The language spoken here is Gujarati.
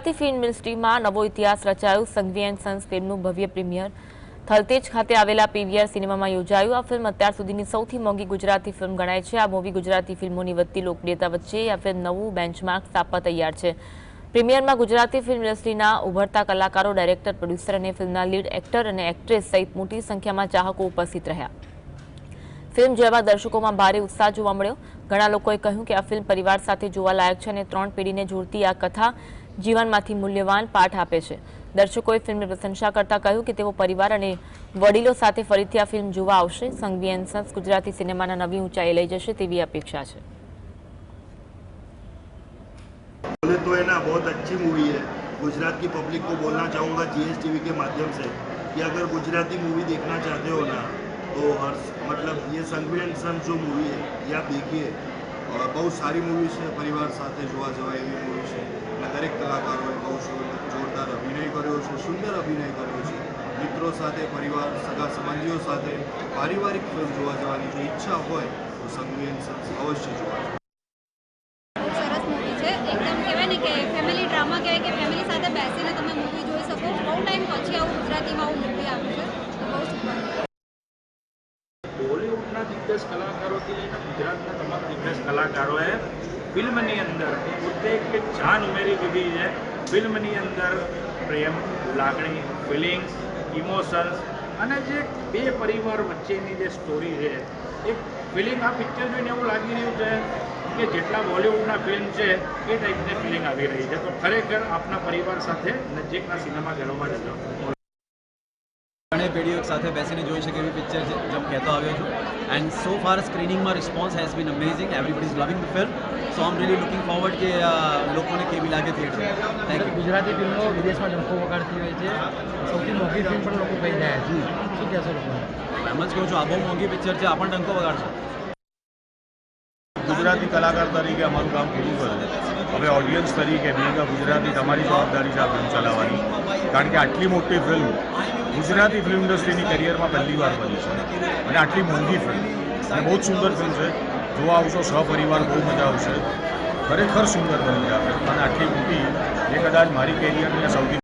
ગુજરાતી ફિલ્મ ઇન્ડસ્ટ્રીમાં નવો ઇતિહાસ રચાયો. સંઘવી એન્ડ સન્સ ફિલ્મનું ભવ્ય પ્રીમિયર થલતેજ ખાતે આવેલા પીવીઆર સિનેમામાં યોજાયું. આ ફિલ્મ અત્યાર સુધીની સૌથી મોંઘી ગુજરાતી ફિલ્મ ગણાય છે. આ મૂવી ગુજરાતી ફિલ્મોની વધતી લોકપ્રિયતા વચ્ચે આ ફિલ્મ નવું બેન્ચમાર્ક સ્થાપવા તૈયાર છે. પ્રીમિયરમાં ગુજરાતી ફિલ્મ ઇન્ડસ્ટ્રીના ઉભરતા કલાકારો, ડાયરેક્ટર, પ્રોડ્યુસર અને ફિલ્મના લીડ એક્ટર અને એક્ટ્રેસ સહિત મોટી સંખ્યામાં ચાહકો ઉપસ્થિત રહ્યા. ફિલ્મ જોવા દર્શકોમાં ભારે ઉત્સાહ જોવા મળ્યો ઘણા લોકોએ કહ્યું કે આ ફિલ્મ પરિવાર સાથે જોવા લાયક છે અને ત્રણ પેઢીને જોડતી આ કથા જીવનમાંથી મૂલ્યવાન પાઠ આપે છે દર્શકોએ ફિલ્મની પ્રશંસા કરતા કહ્યું કે તેઓ પરિવાર અને વડીલો સાથે ફરીથી આ ફિલ્મ જોવા આવશે સંઘવી એન્ડ સન્સ ગુજરાતી સિનેમાના નવી ઊંચાઈએ લઈ જશે તેવી અપેક્ષા છે बोले तो है ना बहुत अच्छी मूवी है गुजरात की पब्लिक को बोलना चाहूँगा जीएस टीवी के माध्यम से कि अगर गुजराती मूवी देखना चाहते हो ना तो हर मतलब ये संघवी एंड सन जो मूवी है ये आप देखिए और બહુ સારી મૂવી છે પરિવાર સાથે જોવા જવાય એવી મૂવી છે અને દરેક કલાકારોએ બહુ સુંદર જોરદાર અભિનય કર્યો છે સુંદર અભિનય કર્યો છે મિત્રો સાથે પરિવાર સગા સંબંધીઓ સાથે પારિવારિક ફિલ્મ જોવા જવાની જો ઈચ્છા હોય તો સંઘવી એન્ડ સન્સ અવશ્ય જોવા બોલિવૂડના દિગ્ગજ કલાકારોથી લઈને ગુજરાતના તમામ દિગ્ગજ કલાકારોએ ફિલ્મની અંદર પોતે એક જાન ઉમેરી દીધી છે. ફિલ્મની અંદર પ્રેમ, લાગણી ફિલિંગ્સ ઇમોશન્સ અને જે બે પરિવાર વચ્ચેની જે સ્ટોરી છે એ ફિલિંગ આ પિક્ચર જોઈને એવું લાગી રહ્યું છે કે જેટલા બોલિવૂડના ફિલ્મ છે, એ ટાઈપની ફિલિંગ આવી રહી છે. તો ખરેખર આપના પરિવાર સાથે નજીકના સિનેમાઘરોમાં જજો. ત્રણેય પેઢીઓ એક સાથે બેસીને જોઈ શકે એવી પિક્ચર છે જેમ કહેતો આવ્યો છું. And so far સ્ક્રીનિંગમાં response has been amazing everybody is loving the film so I'm really looking forward કે લોકોને કેવી લાગે થિયેટર થેન્ક યુ ગુજરાતી ફિલ્મો વિદેશમાં ડંકો વગાડતી હોય છે. સૌથી મોંઘી ફિલ્મ પણ લોકો કહી રહ્યા છે. શું કહેશો લોકો? એમ જ કહું છું આ બહુ મોંઘી પિક્ચર છે આ પણ ડંકો વગાડશે. ગુજરાતી કલાકાર તરીકે અમારું કામ પૂરું કર્યું હવે ઓડિયન્સ તરીકે બેંગ ગુજરાતી તમારી જવાબદારી છે આ ફિલ્મ ચલાવવાની. કારણ કે આટલી મોટી ફિલ્મ ગુજરાતી ફિલ્મ ઇન્ડસ્ટ્રીની કરિયરમાં પહેલી વાર બની છે. અને આટલી મોંઘી ફિલ્મ અને બહુ જ સુંદર ફિલ્મ છે. જોવા આવશો, સહપરિવાર બહુ મજા આવશે. ખરેખર સુંદર બની છે અને આટલી મોટી એ કદાચ મારી કેરિયરની સૌથી